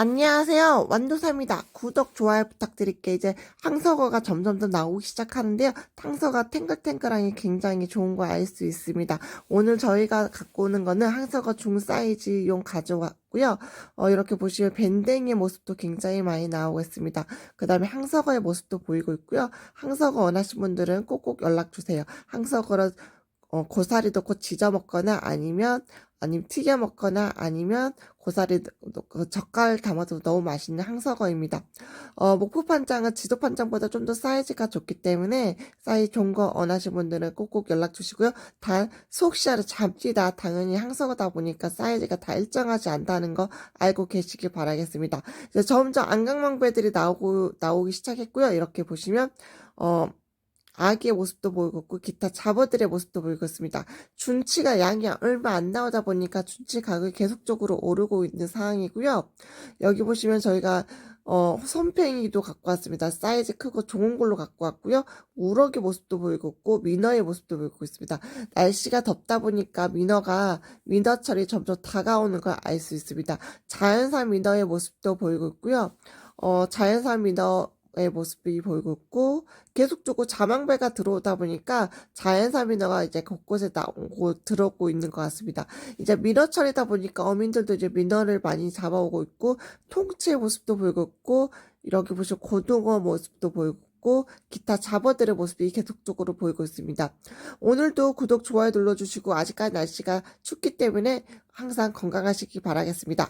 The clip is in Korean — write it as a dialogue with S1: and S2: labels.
S1: 안녕하세요. 완도사입니다. 구독, 좋아요 부탁드릴게요. 이제 항서거가 점점점 나오기 시작하는데요. 항서가 탱글탱글하니 굉장히 좋은 거 알 수 있습니다. 오늘 저희가 갖고 오는 거는 항서거 중사이즈용 가져왔고요. 어, 이렇게 보시면 밴댕이의 모습도 굉장히 많이 나오고 있습니다. 그 다음에 항서거의 모습도 보이고 있고요. 항서거 원하신 분들은 꼭꼭 연락주세요. 항서거를 어, 고사리 넣고 지져 먹거나 아니면 아니면 튀겨 먹거나 아니면 고사리 넣- 그 젓갈 담아도 너무 맛있는 항서거입니다. 어, 목포 판장은 지도 판장보다 좀 더 사이즈가 좋기 때문에 사이즈 좋은 거 원하시는 분들은 꼭꼭 연락 주시고요. 단 속시야를 잡지다 당연히 항서거다 보니까 사이즈가 다 일정하지 않다는 거 알고 계시길 바라겠습니다. 이제 점점 안강망배들이 나오고 나오기 시작했고요. 이렇게 보시면 어 아기의 모습도 보이고 기타 잡어들의 모습도 보이고 있습니다. 준치가 양이 얼마 안 나오다 보니까 준치 가격이 계속적으로 오르고 있는 상황이고요. 여기 보시면 저희가 어, 손팽이도 갖고 왔습니다. 사이즈 크고 좋은 걸로 갖고 왔고요. 우럭의 모습도 보이고 있고 민어의 모습도 보이고 있습니다. 날씨가 덥다 보니까 민어가 민어철이 점점 다가오는 걸 알 수 있습니다. 자연산 민어의 모습도 보이고 있고요. 어, 자연산 민어 의 모습이 보이고 있고 계속적으로 자망배가 들어오다 보니까 자연산 민어가 이제 곳곳에 나오고 들어오고 있는 것 같습니다. 이제 민어철이다 보니까 어민들도 이제 민어를 많이 잡아오고 있고 통치의 모습도 보이고 있고 여기 보시면 고등어 모습도 보이고 있고 기타 잡어들의 모습이 계속적으로 보이고 있습니다. 오늘도 구독, 좋아요 눌러주시고 아직까지 날씨가 춥기 때문에 항상 건강하시기 바라겠습니다.